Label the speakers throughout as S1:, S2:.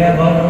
S1: গেল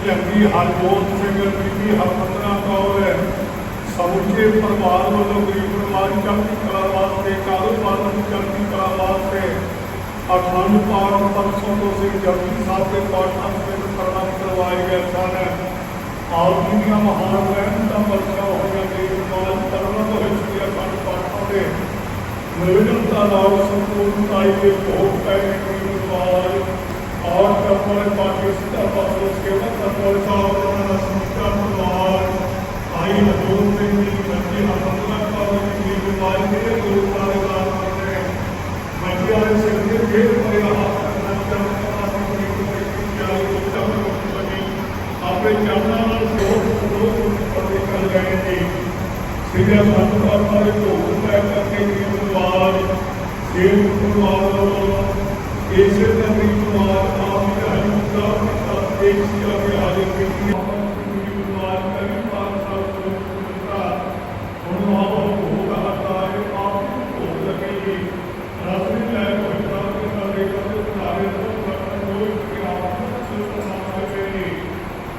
S1: ਚੰਗੀ ਹਰਜੋਤ ਸਿੰਘ ਬੀਬੀ ਹਰਮੰਦਰਾ ਕੌਰ ਹੈ ਸਮੁੱਚੇ ਪਰਿਵਾਰ ਵੱਲੋਂ ਗਰੀਬ ਪਰਿਵਾਰ ਚੜ੍ਹਦੀ ਕਲਾ ਵਾਸਤੇ ਕਾਰੋਬਾਰ ਨੂੰ ਚੜ੍ਹਦੀ ਕਲਾ ਵਾਸਤੇ ਅਖੰਡ ਪਾਠ ਪਰਸੋਂ ਤੋਂ ਸਿੰਘ ਜਪਜੀ ਸਾਹਿਬ ਦੇ ਪਾਠਾਂ ਦੇ ਪ੍ਰਣਾਮ ਕਰਵਾਏ ਗਏ ਸਨ ਆਪ ਜੀ ਦੀਆਂ ਮਹਾਨ ਰਹਿਮਤਾਂ ਬਰਕਤਾਂ ਹੋਈਆਂ ਗਰੀਬ ਪਰਿਵਾਰ ਤਰਨਤ اور پاکستان کے وقت క్రియాత్మకతకు ఉన్నటువంటి నియమాలు దేవుడు ఆలోచన ఏసేత నియమాలు ఆమె అయుక్త ఏసియా ఆలోచన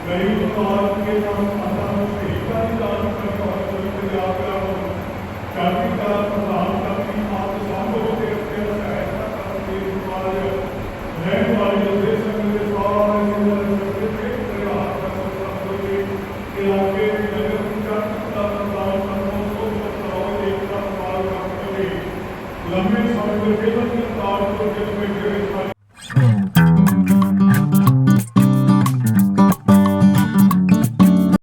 S1: गरीब और के नाम से ਪੰਜਾਬ ਦਾ ਕਾਨੂੰਨ ਦਾ ਪ੍ਰਧਾਨ